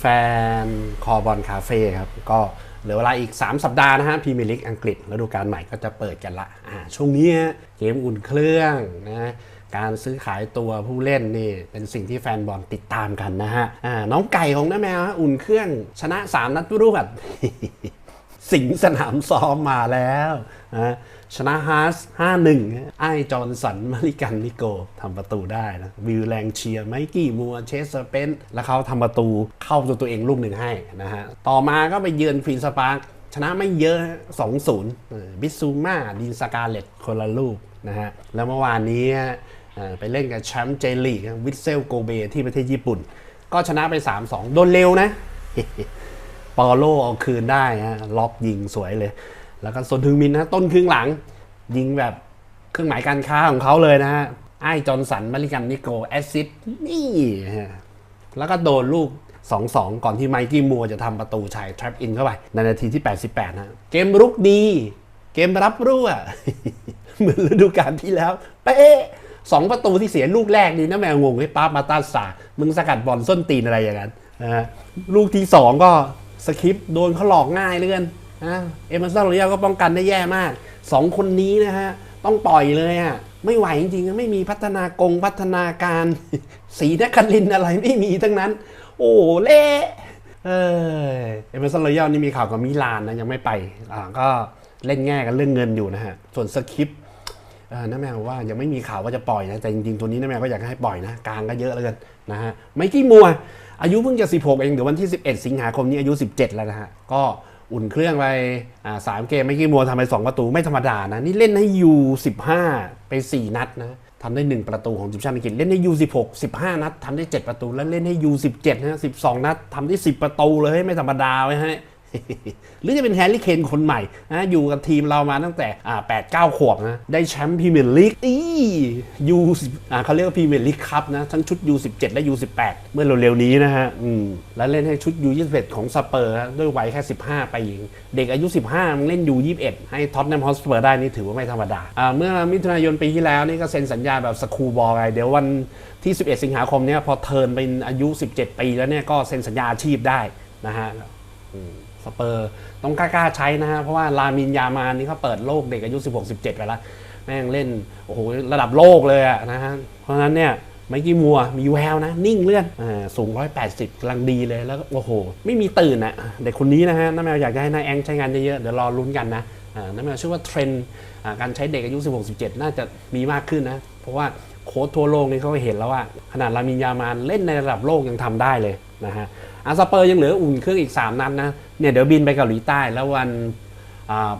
แฟนๆคอบอลคาเฟ่ครับ ก็เหลือเวลาอีก 3 สัปดาห์นะฮะพรีเมียร์ลีกอังกฤษฤดูกาลใหม่ก็จะเปิดกันละอ่าช่วงนี้เกมอุ่นเครื่องนะการซื้อขายตัวผู้เล่นนี่เป็นสิ่งที่แฟนบอลติดตามกันนะฮะอ่าน้องไก่ของน้าแมวอุ่นเครื่องชนะ 3 นัดรวด สิงสนามซ้อมมาแล้วนะชนะฮาร์ส5-1ไอ้จอร์นสันมาริกันนิโกทำประตูได้นะวิลแรงเชียร์ไมกี้มัวเชสเปนแล้วเขาทำประตูเข้าตัวตัวเองลูกหนึ่งให้นะฮะต่อมาก็ไปเยือนควีนสปาร์กชนะไม่เยอะ 2-0 บิซูมาดินสกาเลตคนละลูกนะฮะแล้วเมื่อวานนี้ไปเล่นกับแชมป์เจลีกวิสเซลโกเบที่ประเทศญี่ปุ่น ก็ชนะไป 3-2 โดนเร็วนะ ปอโลเอาคืนได้ฮะล็อกยิงสวยเลย แล้วก็ส่วนทึงมินนะต้นครึ่งหลัง ยิงแบบเครื่องหมายการค้าของเขาเลยนะฮะไอ้จอนสันมาริกันนิโกแอซิดนี่ฮะแล้วก็โดนลูก 2-2 ก่อนที่ไมกี้มัวจะทำประตูชัยทรัพอินเข้าไป ในนาทีที่ 88นะเกมรุกดี เกมรับรั่วเหมือนฤดูกาลที่แล้ว เป๊ะสองประตูที่เสียลูกแรกนี่นะแมวงงให้ป้ามาตาสามึงสกัดบอลส้นตีนอะไรอย่างนั้นนะลูกที่สองก็ สคริปต์โดนเขาหลอกง่ายเลยกันนะเอเมอร์สันโรยัลก็ป้องกันได้แย่มากสองคนนี้นะฮะ ต้องปล่อยเลยอะ ไม่ไหวจริงๆ ไม่มีพัฒนากงพัฒนาการ สีนักคลินอะไรไม่มีทั้งนั้น โอ้เละเออเอเมอร์สันโรยัลนี่มีข่าวกับมิลานนะ ยังไม่ไปอ่าก็เล่นแง่กันเรื่องเงินอยู่นะฮะ ส่วนสคริปต์ น้าแมวว่ายังไม่มีข่าวว่าจะปล่อยนะแต่จริงๆตัวนี้น้าแมวก็อยากให้ปล่อยนะกลางก็เยอะเลยกันนะฮะไมกี้มัวอายุเพิ่งจะ 16 เองเดี๋ยววันที่ 11 สิงหาคมนี้อายุ 17 แล้วนะฮะก็อุ่นเครื่องไปสามเกมไมกี้มัวทำไป 2 ประตูไม่ธรรมดานะนี่เล่นให้ยู15 ไป 4 นัดนะทำได้ 1 ประตูของทีมชาติอังกฤษเล่นให้ยู16 15 นัดทำได้ 7 ประตูแล้วเล่นให้ยู17นะ12 นัดทำได้ 10 ประตูเลยไม่ธรรมดาไว้ให้ หรือจะเป็นแฮร์รี่เคนคนใหม่นะอยู่กับทีมเรามาตั้งแต่แปดเก้าขวบนะได้แชมป์พรีเมียร์ลีกอียูเขาเรียกว่าพรีเมียร์ลีกคัพนะทั้งชุด U17 และ U18 เมื่อเร็วๆนี้นะฮะอืมแล้วเล่นให้ชุด U21 ของสเปอร์ด้วยวัยแค่ 15 ไปีเองเด็กอายุ 15มันเล่น U21 ให้ท็อตแนมฮอสเปอร์ได้นี่ถือว่าไม่ธรรมดาอ่าเมื่อมิถุนายนปีที่แล้วนี่ก็เซ็นสัญญาแบบสคูบอลไงเดี๋ยววันที่ 11 สิงหาคมเนี่ยพอเทิร์นเป็นอายุ 17 ปีแล้วเนี่ยก็เซ็นสัญญาอาชีพได้นะฮะ สเปอร์ต้องกล้าๆใช้นะฮะเพราะว่าลามินยามานี่เขาเปิดโลกเด็กอายุ 16 17 ไปแล้ว แม่งเล่นโอ้โหระดับโลกเลยอะนะฮะเพราะฉะนั้นเนี่ยไมกี้มัวมีแววนะ นิ่งเลื่อนอ่าสูง 180กำลังดีเลยแล้วโอ้โห ไม่มีตื่นอะเด็กคนนี้นะฮะน้าแมวอยากจะให้นายแองใช้งานเยอะๆเดี๋ยวรอลุ้นกันนะอ่น้าแมวเชื่อว่าเทรนด์การใช้เด็กอายุ 16 17 น่าจะมีมากขึ้นนะ เพราะว่าโค้ชทั่วโลกนี่เขาเห็นแล้วว่าขนาดลามินยามานเล่นในระดับโลกยังทำได้เลย นะฮะอาสเปอร์ยังเหลืออุ่นเครื่องอีก 3 นัดนะเนี่ยเดี๋ยวบินไปเกาหลีใต้แล้ววัน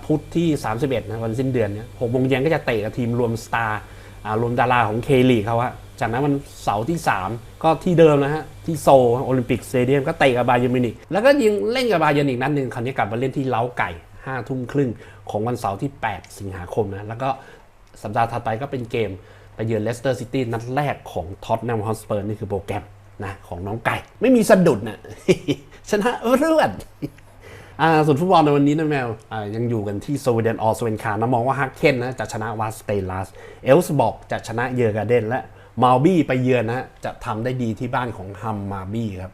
พุธที่ 31นะวันสิ้นเดือนเนี่ยหกโมงเย็นก็จะเตะกับทีมรวมสตาร์อ่ารวมดาราของเคลีเขาอะจากนั้นวันเสาร์ที่ 3 ก็ที่เดิมนะฮะ ที่โซลโอลิมปิกสเตเดียมก็เตะกับบาเยร์นมิวนิกแล้วก็ยิงเล่นกับบาเยร์นอีกนัดหนึ่งคราวนี้กลับมาเล่นที่เล้าไก่5ทุ่มครึ่งของวันเสาร์ที่ 8 สิงหาคมนะแล้วก็สัปดาห์ถัดไปก็เป็นเกมไปเยือนเลสเตอร์ซิตี้นัดแรกของท็อตแนมฮอสเปอร์นี่คือโปรแกรม นะของน้องไก่ไม่มีสะดุดนะชนะเลือดอ่าส่วนฟุตบอลในวันนี้นะแมวอ่ายังอยู่กันที่สวีเดนออสเวนคานะมองว่าฮักเคนนะจะชนะวาสเตลัสเอลส์บอกจะชนะเยอร์กาเดนและมาลบี้ไปเยือนนะจะทำได้ดีที่บ้านของฮัมมาบี้ครับ